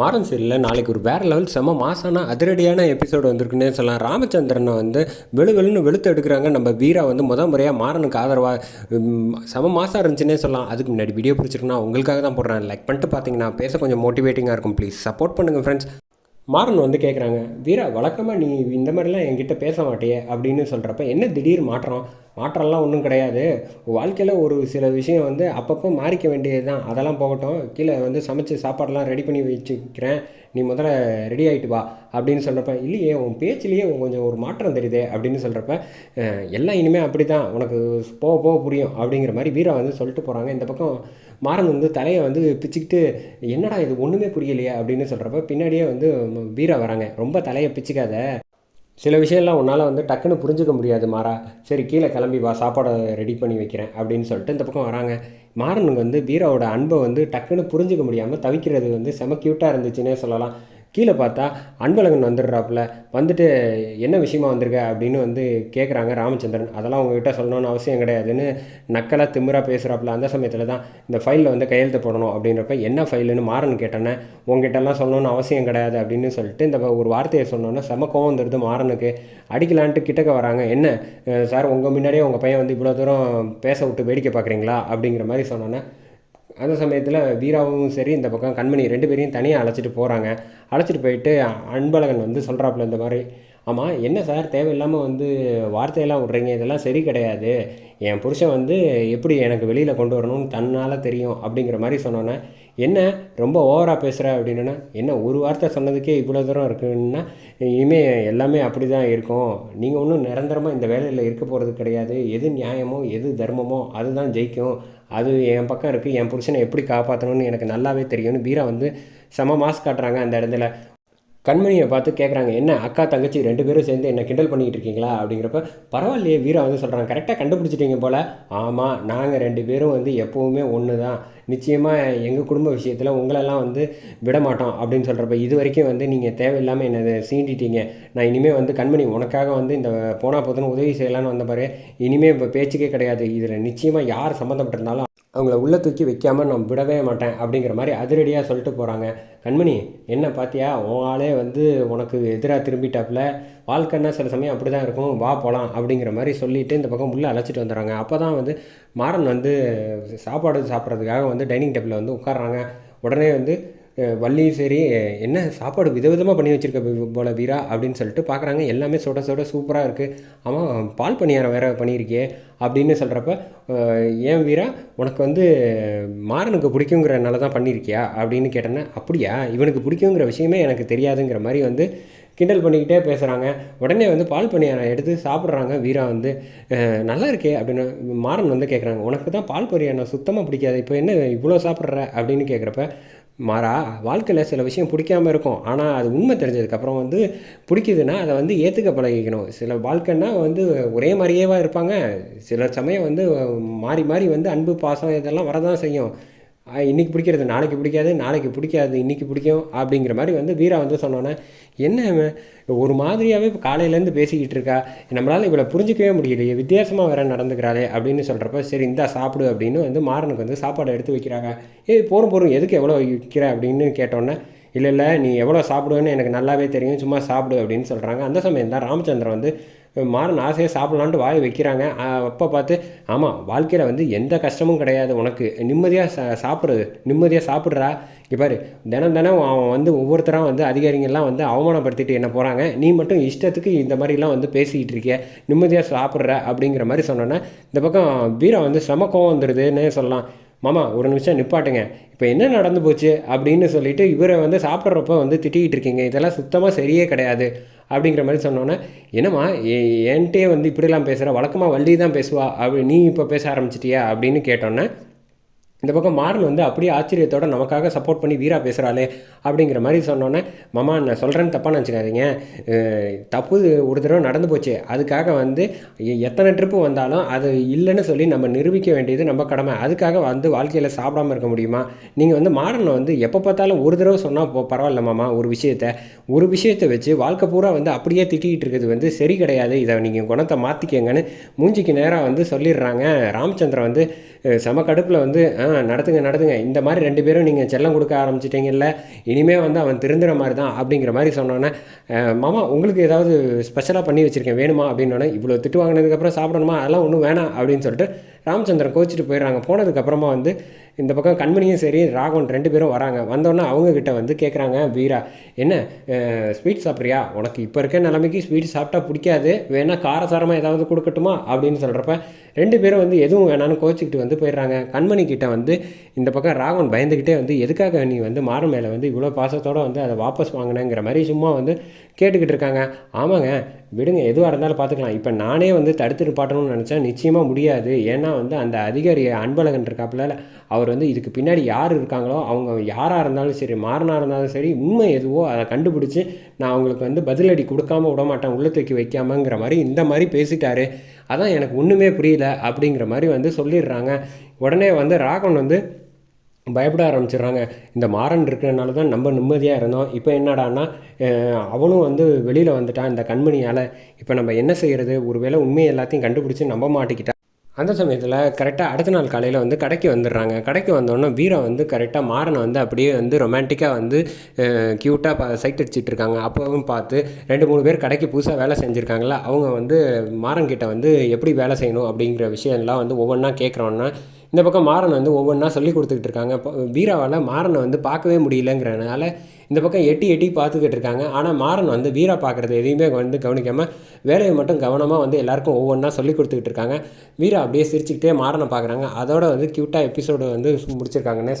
மாறன் சீரியலில் நாளைக்கு ஒரு வேறு லெவல் செம மாசான அதிரடியான எபிசோடு வந்திருக்குன்னே சொல்லலாம். ராமச்சந்திரனை வந்து வெளு வெளுன்னு வெளுத்து எடுக்கிறாங்க. நம்ம வீரா வந்து முத முறையாக மாறனுக்கு ஆதரவாக செம மாசம் இருந்துச்சுன்னே சொல்லலாம். அதுக்கு முன்னாடி வீடியோ பிடிச்சிருக்குன்னா உங்களுக்காக தான் போடுறேன். லைக் பண்ணிட்டு பார்த்தீங்கன்னா பேச கொஞ்சம் மோட்டிவேட்டிங்காக இருக்கும். ப்ளீஸ் சப்போர்ட் பண்ணுங்கள் ஃப்ரெண்ட்ஸ் மாறன் வந்து கேட்குறாங்க வீரா வழக்கமாக நீ இந்த மாதிரிலாம் என்கிட்ட பேச மாட்டியே அப்படின்னு சொல்கிறப்ப என்ன திடீர் மாற்றம்? மாற்றம்லாம் ஒன்றும் கிடையாது. வாழ்க்கையில் ஒரு சில விஷயம் வந்து அப்பப்போ மாறிக்க வேண்டியது தான் அதெல்லாம் போகட்டும். கீழே வந்து சமைச்சு சாப்பாடெல்லாம் ரெடி பண்ணி வச்சுக்கிறேன். நீ முதல்ல ரெடி ஆகிட்டு வா அப்படின்னு சொல்கிறப்ப இல்லையே உன் பேச்சிலேயே கொஞ்சம் ஒரு மாற்றம் தெரியுதே அப்படின்னு சொல்கிறப்ப எல்லாம் இனிமேல் அப்படி தான் உனக்கு போக போக புரியும் அப்படிங்கிற மாதிரி வீரா வந்து சொல்லிட்டு போகிறாங்க இந்த பக்கம் மாறன் வந்து தலையை வந்து பிச்சுக்கிட்டு என்னடா இது ஒன்றுமே புரியலையே அப்படின்னு சொல்கிறப்ப பின்னாடியே வந்து வீரா வராங்க. ரொம்ப தலையை பிச்சுக்காத சில விஷயம்லாம் உன்னால் வந்து டக்குன்னு புரிஞ்சுக்க முடியாது மாறா. சரி கீழே கிளம்பி வா சாப்பாடை ரெடி பண்ணி வைக்கிறேன் அப்படின்னு சொல்லிட்டு இந்த பக்கம் வராங்க. மாறனுக்கு வந்து பீராவோட அன்பை வந்து டக்குன்னு புரிஞ்சுக்க முடியாமல் தவிக்கிறது வந்து செம க்யூட்டாக இருந்துச்சுன்னே சொல்லலாம். கீழே பார்த்தா அன்பழகன் வந்துடுறாப்புல. வந்துட்டு என்ன விஷயமா வந்திருக்க? அப்படின்னு வந்து கேட்குறாங்க ராமச்சந்திரன். அதெல்லாம் உங்ககிட்ட சொல்லணும்னு அவசியம் கிடையாதுன்னு நக்கலாக திமிராக பேசுகிறாப்புல அந்த சமயத்தில் தான் இந்த ஃபைலில் வந்து கையெழுத்து போடணும் அப்படின்றப்ப என்ன ஃபைலுன்னு மாறன் கேட்டேன்னே உங்ககிட்டலாம் சொல்லணும்னு அவசியம் கிடையாது அப்படின்னு சொல்லிட்டு இந்த ஒரு வார்த்தையை சொன்னோன்னே செம கோவம் வந்துடுது மாறனுக்கு. அடிக்கலான்ட்டு கிட்டக்க வராங்க. என்ன சார் உங்கள் முன்னாடியே உங்கள் பையன் வந்து இவ்வளோ தூரம் பேச விட்டு வேடிக்கை பார்க்குறீங்களா அப்படிங்கிற மாதிரி சொன்னோன்னே அந்த சமயத்தில் வீராவும் சரி இந்த பக்கம் கண்மணி ரெண்டு பேரையும் தனியாக அழைச்சிட்டு போகிறாங்க அழைச்சிட்டு போயிட்டு அன்பழகன் வந்து சொல்கிறாப்புல இந்த மாதிரி ஆமாம் என்ன சார்? தேவையில்லாமல் வந்து வார்த்தையெல்லாம் விட்றீங்க. இதெல்லாம் சரி கிடையாது. என் புருஷன் வந்து எப்படி எனக்கு வெளியில் கொண்டு வரணும்னு தன்னால் தெரியும் அப்படிங்கிற மாதிரி சொன்னோன்னே என்ன ரொம்ப ஓவராக பேசுகிற அப்படின்னா என்ன ஒரு வார்த்தை சொன்னதுக்கே இவ்வளோ தூரம் இருக்குன்னா இனிமேல் எல்லாமே அப்படி தான் இருக்கும். நீங்கள் ஒன்றும் நிரந்தரமாக இந்த வேலையில் இருக்க போகிறது கிடையாது. எது நியாயமோ எது தர்மமோ அதுதான் ஜெயிக்கும். அது என் பக்கம் இருக்குது என் புருஷனை எப்படி காப்பாற்றணும்னு எனக்கு நல்லாவே தெரியும்னு பீரா வந்து செம மாஸ் காட்டுறாங்க அந்த இடத்துல. கண்மணியை பார்த்து கேட்குறாங்க என்ன அக்கா தங்கச்சி ரெண்டு பேரும் சேர்ந்து என்ன கிண்டல் பண்ணிக்கிட்டு இருக்கீங்களா? அப்படிங்கிறப்ப பரவாயில்லையே வீரா வந்து சொல்கிறாங்க கரெக்டாக கண்டுபிடிச்சிட்டிங்க போல். ஆமாம் நாங்கள் ரெண்டு பேரும் வந்து எப்போவுமே ஒன்று தான் நிச்சயமாக எங்கள் குடும்ப விஷயத்தில் உங்களெல்லாம் வந்து விட மாட்டோம் அப்படின்னு சொல்கிறப்ப இது வரைக்கும் வந்து நீங்கள் தேவையில்லாமல் என்னை சீண்டிட்டீங்க. நான் இனிமேல் வந்து கண்மணி உனக்காக வந்து இந்த போனா போதுன்னு உதவி செய்யலான்னு வந்த பாரு. இனிமேல் இப்போ பேச்சுக்கே கிடையாது. இதில் நிச்சயமாக யார் சம்மந்தப்பட்டிருந்தாலும் அவங்கள உள்ளே தூக்கி வைக்காமல் நான் விடவே மாட்டேன் அப்படிங்கிற மாதிரி அதிரடியாக சொல்லிட்டு போகிறாங்க கண்மணி என்ன பார்த்தியா உன் ஆளே வந்து உனக்கு எதிராக திரும்பிட்டாப்புல வாழ்க்கைன்னா சில சமயம் அப்படி தான் இருக்கும். வா போகலாம் அப்படிங்கிற மாதிரி சொல்லிட்டு இந்த பக்கம் உள்ளே அழைச்சிட்டு வந்துடுறாங்க. அப்போ தான் வந்து மாறன் வந்து சாப்பாடு சாப்பிட்றதுக்காக வந்து டைனிங் டேபிளில் வந்து உட்கார்றாங்க. உடனே வந்து வள்ளியும் சரி என்ன சாப்பாடு விதவிதமாக பண்ணி வச்சுருக்க போல வீரா அப்படின்னு சொல்லிட்டு பார்க்குறாங்க எல்லாமே சுட சுட சூப்பராக இருக்குது ஆமாம் பால் பணியாரம் வேறு பண்ணியிருக்கியே அப்படின்னு சொல்கிறப்ப ஏன் வீரா உனக்கு வந்து மாறனுக்கு பிடிக்குங்கிறனால தான் பண்ணியிருக்கியா அப்படின்னு கேட்டேன்னா அப்படியா? இவனுக்கு பிடிக்குங்கிற விஷயமே எனக்கு தெரியாதுங்கிற மாதிரி வந்து கிண்டல் பண்ணிக்கிட்டே பேசுகிறாங்க உடனே வந்து பால் பணியாரம் எடுத்து சாப்பிட்றாங்க வீரா வந்து. நல்லா இருக்கே அப்படின்னு மாறன் வந்து கேட்குறாங்க உனக்கு தான் பால் பணியாரம் சுத்தமாக பிடிக்காது. இப்போ என்ன இவ்வளோ சாப்பிட்ற? அப்படின்னு கேட்குறப்ப மாறா? வாழ்க்கையில் சில விஷயம் பிடிக்காம இருக்கும். ஆனால் அது உண்மை தெரிஞ்சதுக்கப்புறம் வந்து பிடிக்குதுன்னா அதை வந்து ஏற்றுக்க பழகிக்கணும். சில வாழ்க்கைன்னா வந்து ஒரே மாதிரியேவா இருப்பாங்க. சில சமயம் வந்து மாறி மாறி வந்து அன்பு பாசம் இதெல்லாம் வரதான் செய்யும். இன்றைக்கி பிடிக்கிறது நாளைக்கு பிடிக்காது நாளைக்கு பிடிக்காது இன்னைக்கு பிடிக்கும் அப்படிங்கிற மாதிரி வந்து வீரா வந்து சொன்னோன்னே என்ன ஒரு மாதிரியாகவே இப்போ காலையிலேருந்து பேசிக்கிட்டு இருக்கா? நம்மளால் இவளை புரிஞ்சிக்கவே முடியலையே வித்தியாசமாக வேற நடந்துக்கிறாளே அப்படின்னு சொல்கிறப்ப சரி இந்தா சாப்பிடு அப்படின்னு வந்து மாறனுக்கு வந்து சாப்பாடு எடுத்து வைக்கிறாங்க. ஏய் போகிறோம் போகிறோம் எதுக்கு எவ்வளோ விற்கிற அப்படின்னு கேட்டோன்னே இல்லை இல்லை நீ எவ்வளோ சாப்பிடுவேன்னு எனக்கு நல்லாவே தெரியும் சும்மா சாப்பிடு அப்படின்னு சொல்கிறாங்க அந்த சமயம் தான் ராமச்சந்திரன் வந்து மாறன் ஆசையாக சாப்பிட்லான்ட்டு வாய் வைக்கிறாங்க. அப்போ பார்த்து ஆமாம் வாழ்க்கையில் வந்து எந்த கஷ்டமும் கிடையாது உனக்கு. நிம்மதியாக சா சாப்பிட்றது நிம்மதியாக சாப்பிட்றா. இங்கே பாரு தினம் தினம் அவன் வந்து ஒவ்வொருத்தராக வந்து அதிகாரிங்கள்லாம் வந்து அவமானப்படுத்திட்டு என்ன போகிறாங்க நீ மட்டும் இஷ்டத்துக்கு இந்த மாதிரிலாம் வந்து பேசிக்கிட்டு இருக்கிய? நிம்மதியாக சாப்பிட்ற. அப்படிங்கிற மாதிரி சொன்னோன்னே இந்த பக்கம் வீரா வந்து செம கோவம் வந்துடுதுன்னே சொல்லலாம். மாமா ஒரு நிமிஷம் நிப்பாட்டுங்க. இப்போ என்ன நடந்து போச்சு? அப்படின்னு சொல்லிட்டு இவரை வந்து சாப்பிட்றப்ப வந்து திட்டிகிட்டு இருக்கீங்க. இதெல்லாம் சுத்தமாக சரியே கிடையாது. அப்படிங்கிற மாதிரி சொன்னோன்னே என்னம்மா என்கிட்டே வந்து இப்படிலாம் பேசுகிற வழக்கமாக வள்ளி தான் பேசுவா? அப்படி நீ இப்போ பேச ஆரம்பிச்சிட்டியா? அப்படின்னு கேட்டோன்னே இந்த பக்கம் மாறன் வந்து அப்படியே ஆச்சரியத்தோட நமக்காக சப்போர்ட் பண்ணி வீரா பேசுகிறாளே அப்படிங்கிற மாதிரி சொன்னோன்னே மாமா நான் சொல்கிறேன்னு தப்பாக நினச்சிக்காதீங்க. தப்பு ஒரு தடவை நடந்து போச்சு. அதுக்காக வந்து எத்தனை ட்ரிப்பு வந்தாலும் அது இல்லைன்னு சொல்லி நம்ம நிரூபிக்க வேண்டியது நம்ம கடமை. அதுக்காக வந்து வாழ்க்கையில் சாப்பிடாம இருக்க முடியுமா? நீங்கள் வந்து மாறனை வந்து எப்போ பார்த்தாலும் ஒரு தடவை சொன்னால் போ பரவாயில்ல மாமா ஒரு விஷயத்த. ஒரு விஷயத்தை வச்சு வாழ்க்கை பூரா வந்து அப்படியே திட்டிகிட்டு இருக்கிறது வந்து சரி கிடையாது. இதை நீங்கள் குணத்தை மாற்றிக்கங்கன்னு மூஞ்சிக்கு நேராக வந்து சொல்லிடுறாங்க. ராமச்சந்திரன் வந்து செம கடுப்பில் வந்து ஆ நடத்துங்க நடத்துங்க. இந்த மாதிரி ரெண்டு பேரும் நீங்கள் செல்லம் கொடுக்க ஆரம்பிச்சிட்டிங்கல்ல இனிமேல் வந்து அவன் திருந்துற மாதிரி தான் அப்படிங்கிற மாதிரி சொன்னோன்னே மாமா உங்களுக்கு ஏதாவது ஸ்பெஷலாக பண்ணி வச்சுருக்கேன் வேணுமா அப்படின்னோடனே இவ்வளோ திட்டு வாங்கினதுக்கப்புறம் சாப்பிடணுமா? அதெல்லாம் ஒன்றும் வேணாம் அப்படின்னு சொல்லிட்டு ராமச்சந்திரன் கோச்சிட்டு போயிடுறாங்க. போனதுக்கப்புறமா வந்து இந்த பக்கம் கண்மணியும் சரி ராகவன் ரெண்டு பேரும் வராங்க. வந்தோடனே அவங்கக்கிட்ட வந்து கேட்குறாங்க வீரா என்ன ஸ்வீட் சாப்பிட்றியா? உனக்கு இப்போ இருக்க நிலைமைக்கு ஸ்வீட் சாப்பிட்டா பிடிக்காது. வேணால் காரசாரமாக ஏதாவது கொடுக்கட்டுமா? அப்படின்னு சொல்கிறப்ப ரெண்டு பேரும் வந்து எதுவும் வேணான்னு கோச்சிக்கிட்டு வந்து போயிடுறாங்க. கண்மணி கிட்ட வந்து இந்த பக்கம் ராகவன் பயந்துக்கிட்டே வந்து எதுக்காக நீ வந்து மாறு மேலே வந்து இவ்வளோ பாசத்தோடு வந்து அதை வாபஸ் வாங்கினேங்கிற மாதிரி சும்மா வந்து கேட்டுக்கிட்டு இருக்காங்க. ஆமாங்க விடுங்க எதுவாக இருந்தாலும் பார்த்துக்கலாம் இப்போ நானே வந்து தடுத்து நிப்பாட்டணும்னு நினச்சா நிச்சயமாக முடியாது. ஏன்னா வந்து அந்த அதிகாரி அன்பழகன் இருக்காப்புல அவர் அவர் வந்து இதுக்கு பின்னாடி யார் இருக்காங்களோ அவங்க யாராக இருந்தாலும் சரி மாறனாக இருந்தாலும் சரி உண்மை எதுவோ அதை கண்டுபிடிச்சி நான் அவங்களுக்கு வந்து பதிலடி கொடுக்காம விட மாட்டேன் உள்ள தூக்கி வைக்காமங்கிற மாதிரி இந்த மாதிரி பேசிட்டாரு. அதான் எனக்கு ஒன்றுமே புரியல அப்படிங்கிற மாதிரி வந்து சொல்லிடுறாங்க. உடனே வந்து ராகவன் வந்து பயப்பட ஆரம்பிச்சிடுறாங்க. இந்த மாறன் இருக்கிறனால தான் நம்ம நிம்மதியாக இருந்தோம். இப்போ என்னடான்னா அவனும் வந்து வெளியில் வந்துட்டான் இந்த கண்மணியால். இப்போ நம்ம என்ன செய்கிறது ஒருவேளை உண்மையை எல்லாத்தையும் கண்டுபிடிச்சி நம்ப மாட்டிக்கிட்டா அந்த சமயத்தில் கரெக்டாக அடுத்த நாள் காலையில் வந்து கடைக்கு வந்துடுறாங்க. கடைக்கு வந்தோடனே வீரா வந்து கரெக்டாக மாறனை வந்து அப்படியே வந்து ரொமான்டிக்காக வந்து க்யூட்டாக பா சைட் அடிச்சிட்டு இருக்காங்க. அப்போவும் பார்த்து ரெண்டு மூணு பேர் கடைக்கு புதுசாக வேலை செஞ்சுருக்காங்களா? அவங்க வந்து மாறன்கிட்ட வந்து எப்படி வேலை செய்யணும் அப்படிங்கிற விஷயம்லாம் வந்து ஒவ்வொன்றா கேட்குறோன்னா இந்த பக்கம் மாறன் வந்து ஒவ்வொன்றா சொல்லி கொடுத்துக்கிட்டு இருக்காங்க. இப்போ வீராவால் மாறனை வந்து பார்க்கவே முடியலங்கிறனால இந்த பக்கம் எட்டி எட்டி பார்த்துக்கிட்டு இருக்காங்க. ஆனால் மாறன் வந்து வீரா பார்க்குறது எதையுமே வந்து கவனிக்காமல் வேலையை மட்டும் கவனமாக வந்து எல்லாருக்கும் ஒவ்வொன்றா சொல்லி கொடுத்துக்கிட்டு இருக்காங்க. வீரா அப்படியே சிரிச்சுக்கிட்டே மாறனை பார்க்குறாங்க. அதோட வந்து க்யூட்டாக எபிசோடு வந்து முடிச்சிருக்காங்கன்னே சொல்லலாம்.